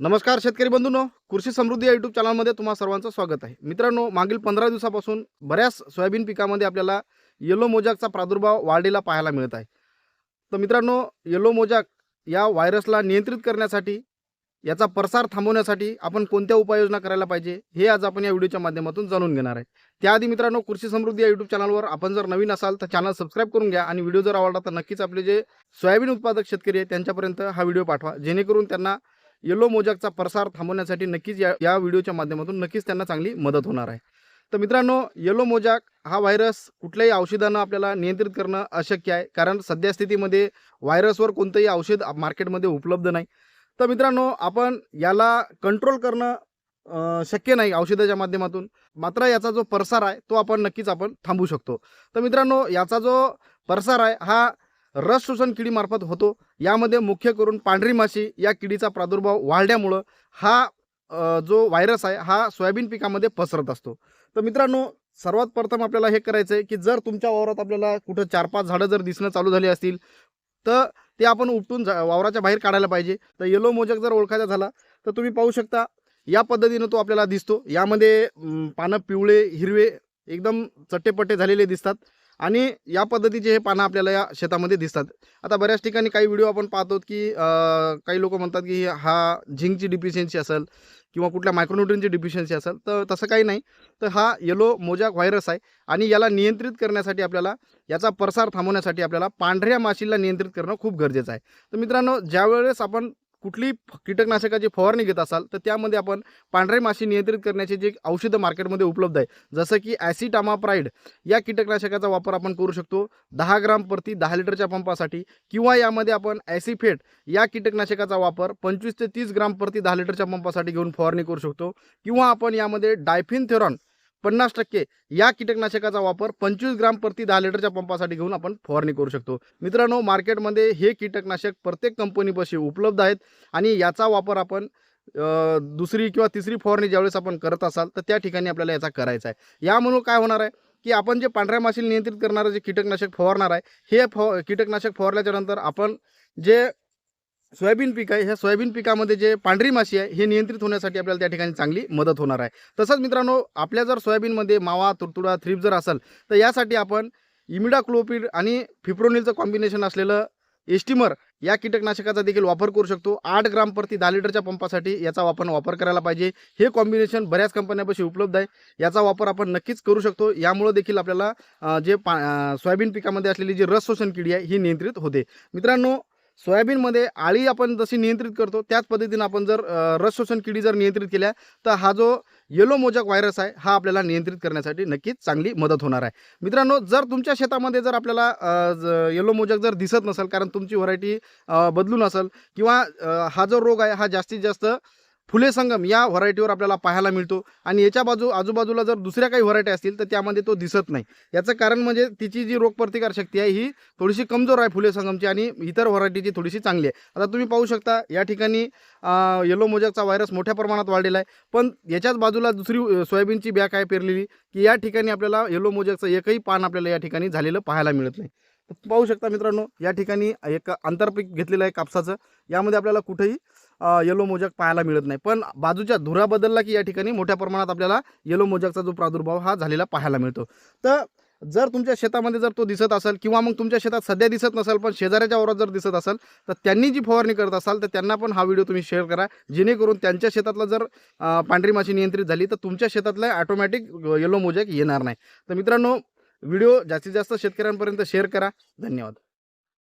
नमस्कार शेतकरी बंधूंनो कृषी समृद्धी या यूट्यूब चॅनलमध्ये तुम्हा सर्वांचं स्वागत आहे. मित्रांनो मागील पंधरा दिवसापासून बऱ्याच सोयाबीन पिकामध्ये आपल्याला येलो मोजाकचा प्रादुर्भाव वाढलेला पाहायला मिळत आहे. तर मित्रांनो येलो मोजाक या व्हायरसला नियंत्रित करण्यासाठी याचा प्रसार थांबवण्यासाठी आपण कोणत्या उपाययोजना करायला पाहिजे हे आज आपण या व्हिडिओच्या माध्यमातून जाणून घेणार आहे. त्याआधी मित्रांनो कृषी समृद्धी या यूट्यूब चॅनलवर आपण जर नवीन असाल तर चॅनल सबस्क्राईब करून घ्या आणि व्हिडिओ जर आवडला तर नक्कीच आपले जे सोयाबीन उत्पादक शेतकरी आहे त्यांच्यापर्यंत हा व्हिडिओ पाठवा. जेणेकरून त्यांना येलो मोजाकचा प्रसार थांबवण्यासाठी नक्कीच या या व्हिडिओच्या माध्यमातून नक्कीच त्यांना चांगली मदत होणार आहे. तर मित्रांनो येलो मोजाक हा व्हायरस कुठल्याही औषधानं आपल्याला नियंत्रित करणं अशक्य आहे. कारण सध्या स्थितीमध्ये व्हायरसवर कोणतंही औषध मार्केटमध्ये उपलब्ध नाही. तर मित्रांनो आपण याला कंट्रोल करणं शक्य नाही औषधाच्या माध्यमातून. मात्र याचा जो प्रसार आहे तो आपण नक्कीच आपण थांबवू शकतो. तर मित्रांनो याचा जो प्रसार आहे हा रस शोषण किडीमार्फत होतो. यामध्ये मुख्य करून पांढरी माशी या किडीचा प्रादुर्भाव वाढल्यामुळं हा जो व्हायरस आहे हा सोयाबीन पिकामध्ये पसरत असतो. तर मित्रांनो सर्वात प्रथम आपल्याला हे करायचं आहे की जर तुमच्या वावरात आपल्याला कुठं चार पाच झाडं जर दिसणं चालू झाली असतील तर ते आपण उपटून जा- वावराच्या बाहेर काढायला पाहिजे. तर येलो मोजक जर ओळखायचा झाला तर तुम्ही पाहू शकता या पद्धतीनं तो आपल्याला दिसतो. यामध्ये पानं पिवळे हिरवे एकदम चट्टेपट्टे झालेले दिसतात. आणि या पद्धतीचे हे पानं आपल्याला या शेतामध्ये दिसतात. आता बऱ्याच ठिकाणी काही व्हिडिओ आपण पाहतो की काही लोक म्हणतात की हा झिंकची डिफिशियन्सी असेल किंवा कुठल्या मायक्रोन्युट्रिनची डिफिशियन्सी असेल तर तसं काही नाही. तर हा येलो मोजाक व्हायरस आहे आणि याला नियंत्रित करण्यासाठी आपल्याला याचा प्रसार थांबवण्यासाठी आपल्याला पांढऱ्या माशीला नियंत्रित करणं खूप गरजेचं आहे. तर मित्रांनो ज्यावेळेस आपण कुठली फ- कीटकनाशकाची फवारणी घेत असाल तर त्यामध्ये आपण पांढरे माशी नियंत्रित करण्याचे जे औषधं मार्केटमध्ये उपलब्ध आहे जसं की ॲसिटामाप्राईड या कीटकनाशकाचा वापर आपण करू शकतो दहा ग्राम प्रति दहा लिटरच्या पंपासाठी किंवा यामध्ये आपण ॲसिफेट या कीटकनाशकाचा वापर पंचवीस ते तीस ग्राम प्रति दहा लिटरच्या पंपासाठी घेऊन फवारणी करू शकतो. किंवा आपण यामध्ये डायफिन थेरॉन पन्नास टक्के या कीटकनाशकाचा वापर पंचवीस ग्राम प्रति दहा लिटरच्या पंपासाठी घेऊन आपण फवारणी करू शकतो. मित्रांनो मार्केटमध्ये हे कीटकनाशक प्रत्येक कंपनीपाशी उपलब्ध आहेत आणि याचा वापर आपण दुसरी किंवा तिसरी फवारणी ज्यावेळेस आपण करत असाल तर त्या ठिकाणी आपल्याला याचा करायचा आहे. यामुळं काय होणार आहे की आपण जे पांढऱ्या माशीला नियंत्रित करणारं जे कीटकनाशक फवारणार आहे हे फ कीटकनाशक फवारल्याच्यानंतर आपण जे सोयाबीन पीक आहे. ह्या सोयाबीन पिकामध्ये जे पांढरी माशी आहे हे नियंत्रित होण्यासाठी आपल्याला त्या ठिकाणी चांगली मदत होणार आहे. तसंच मित्रांनो आपल्या जर सोयाबीनमध्ये मावा तुरतुडा थ्रीप जर असेल तर यासाठी आपण इमिडाक्लोपिड आणि फिप्रोनिलचं कॉम्बिनेशन असलेलं एस्टिमर या कीटकनाशकाचा देखील वापर करू शकतो. आठ ग्राम प्रति दहा लिटरच्या पंपासाठी याचा आपण वापर करायला पाहिजे. हे कॉम्बिनेशन बऱ्याच कंपन्यापाशी उपलब्ध आहे. याचा वापर आपण नक्कीच करू शकतो. यामुळं देखील आपल्याला जे पा सोयाबीन पिकामध्ये असलेली जी रस शोषण किडी आहे ही नियंत्रित होते. मित्रांनो सोयाबीनमध्ये आळी आपण जशी नियंत्रित करतो त्याच पद्धतीनं आपण जर रस शोषण किडी जर नियंत्रित केल्या तर हा जो येलो मोजक व्हायरस आहे हा आपल्याला नियंत्रित करण्यासाठी नक्कीच चांगली मदत होणार आहे. मित्रांनो जर तुमच्या शेतामध्ये जर आपल्याला येलो मोजक जर दिसत नसेल कारण तुमची व्हरायटी बदलून असेल किंवा हा जो रोग आहे हा जास्तीत जास्त फुले संगम या व्हरायटीवर आपल्याला पाहायला मिळतो. आणि याच्या बाजू आजूबाजूला जर दुसऱ्या काही व्हरायटी असतील तर त्यामध्ये तो दिसत नाही. याचं कारण म्हणजे तिची जी रोगप्रतिकार शक्ती आहे ही थोडीशी कमजोर आहे फुले संगमची आणि इतर व्हरायटीची थोडीशी चांगली आहे. आता तुम्ही पाहू शकता या ठिकाणी येलो मोजकचा व्हायरस मोठ्या प्रमाणात वाढलेला आहे. पण याच्याच बाजूला दुसरी सोयाबीनची बॅक आहे पेरलेली की या ठिकाणी आपल्याला येलो मोजकचं एकही पान आपल्याला या ठिकाणी झालेलं पाहायला मिळत नाही. तर पाहू शकता मित्रांनो या ठिकाणी एक आंतरपीक घेतलेलं आहे कापसाचं. यामध्ये आपल्याला कुठेही येलो मोजक पाहायला मिळत नाही. पण बाजूच्या धुरा बदलला की या ठिकाणी मोठ्या प्रमाणात आपल्याला येलो मोजकचा जो प्रादुर्भाव हा झालेला पाहायला मिळतो. तर जर तुमच्या शेतामध्ये जर तो दिसत असेल किंवा मग तुमच्या शेतात सध्या दिसत नसेल पण शेजाऱ्याच्या वावरात जर दिसत असेल तर त्यांनी जी फवारणी करत असाल तर त्यांना पण हा व्हिडिओ तुम्ही शेअर करा. जेणेकरून त्यांच्या शेतातला जर पांढरी माशी नियंत्रित झाली तर तुमच्या शेतातला ऑटोमॅटिक येलो मोजॅक येणार नाही. तर मित्रांनो व्हिडिओ जास्तीत जास्त शेतकऱ्यांपर्यंत शेअर करा. धन्यवाद.